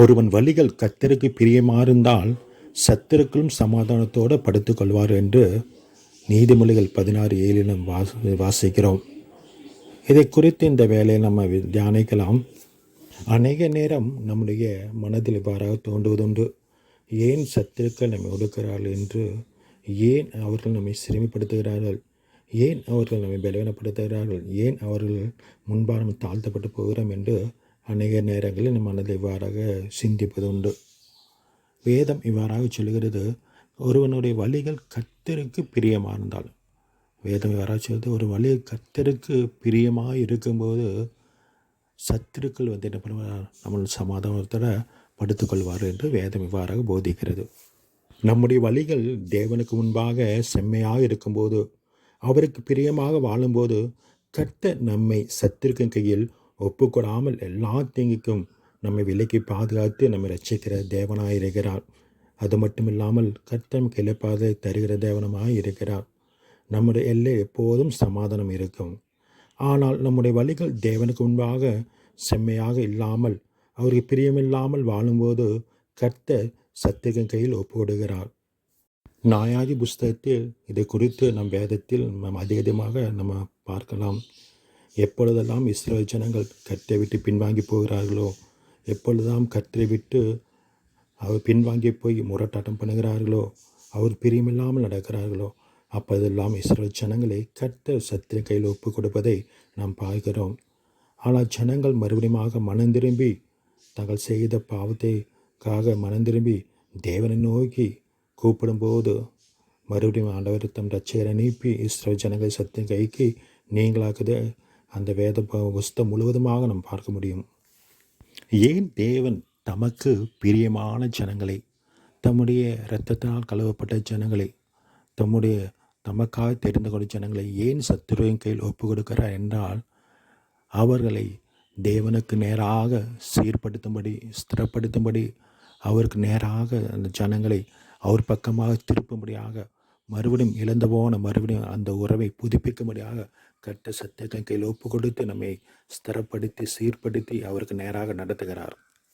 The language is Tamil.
ஒருவன் வழிகள் கத்தருக்கு பிரியமாயிருந்தால் சத்துருக்களும் சமாதானத்தோடு படுத்துக்கொள்வார் என்று நீதிமொழிகள் பதினாறு ஏழில் வாசி வாசிக்கிறோம். இதை குறித்து இந்த வேலையை நம்ம தியானிக்கலாம். அநேக நேரம் நம்முடைய மனதில் இவ்வாறாக தோன்றுவதுண்டு. ஏன் சத்துருக்கள் நம்மை ஒடுக்கிறார்கள் என்று ஏன் அவர்கள் நம்மை சிறுமிப்படுத்துகிறார்கள்? ஏன் அவர்கள் நம்மை பலவீனப்படுத்துகிறார்கள்? ஏன் அவர்கள் முன்பாக நம்ம தாழ்த்தப்பட்டு போகிறோம் என்று அநேக நேரங்களில் நம் மனதில் இவ்வாறாக சிந்திப்பது உண்டு வேதம் இவ்வாறாக சொல்கிறது ஒருவனுடைய வழிகள் கத்தருக்கு பிரியமாக இருந்தால் வேதம் இவ்வாறாக சொல்வது ஒரு வழி கத்தருக்கு பிரியமாக இருக்கும்போது சத்துருக்கள் வந்து என்ன பண்ணுவார் நம்ம சமாதானத்தோட படுத்துக்கொள்வார் என்று வேதம் இவ்வாறாக போதிக்கிறது. நம்முடைய வழிகள் தேவனுக்கு முன்பாக செம்மையாக இருக்கும்போது அவருக்கு பிரியமாக வாழும்போது கர்த்த நம்மை சத்திருக்கும் கையில் ஒப்புக்கொடாமல் எல்லா தீங்குக்கும் நம்மை விலக்கி பாதுகாத்து நம்மை ரசிக்கிற தேவனாக இருக்கிறார். அது மட்டும் இல்லாமல் கர்த்தம் கிளப்பாதை தருகிற தேவனமாக இருக்கிறார். நம்முடைய எல்லை எப்போதும் சமாதானம் இருக்கும். ஆனால் நம்முடைய வழிகள் தேவனுக்கு முன்பாக செம்மையாக இல்லாமல் அவருக்கு பிரியமில்லாமல் வாழும்போது கர்த்தர் சத்தியகன் கையில் ஒப்புக்கொடுகிறார் நாயாதி புஸ்தகத்தில் இதை குறித்து நம் வேதத்தில் நாம் அதிகமாக நம்ம பார்க்கலாம். எப்பொழுதெல்லாம் இஸ்ரேல் ஜனங்கள் கற்றை விட்டு பின்வாங்கி போகிறார்களோ எப்பொழுதெல்லாம் கற்றை விட்டு அவர் பின்வாங்கி போய் முரட்டாட்டம் பண்ணுகிறார்களோ அவர் பிரியமில்லாமல் நடக்கிறார்களோ அப்போதெல்லாம் இஸ்ரேல் ஜனங்களை கர்த்தர் சத்திர கையில் ஒப்பு கொடுப்பதை நாம் பார்க்கிறோம். ஆனால் ஜனங்கள் மறுபடியுமாக மனம் திரும்பி தாங்கள் செய்த பாவத்தைக்காக மனம் திரும்பி தேவனை நோக்கி கூப்பிடும்போது மறுபடியும் ஆண்டவர் தம் ரட்சகரை அனுப்பி இஸ்ரோ ஜனங்கள் சத்தியம் கைக்கு நீங்களாக்குது அந்த வேத புஸ்தம் முழுவதுமாக நாம் பார்க்க முடியும். ஏன் தேவன் தமக்கு பிரியமான ஜனங்களை? தம்முடைய இரத்தத்தினால் கழுவப்பட்ட ஜனங்களை? தம்முடைய தமக்காக தெரிந்து கொண்ட ஜனங்களை ஏன் சத்துருவின் கையில் ஒப்பு கொடுக்கிறார் என்றால் அவர்களை தேவனுக்கு நேராக சீர்படுத்தும்படி ஸ்திரப்படுத்தும்படி அவருக்கு நேராக அந்த ஜனங்களை அவர் பக்கமாக திருப்பும்படியாக மறுபடியும் இழந்து போன மறுபடியும் அந்த உறவை புதுப்பிக்கும்படியாக கட்ட சத்தியத்தின் கையில் ஒப்பு கொடுத்து நம்மை ஸ்திரப்படுத்தி சீர்படுத்தி அவருக்கு நேராக நடத்துகிறார்.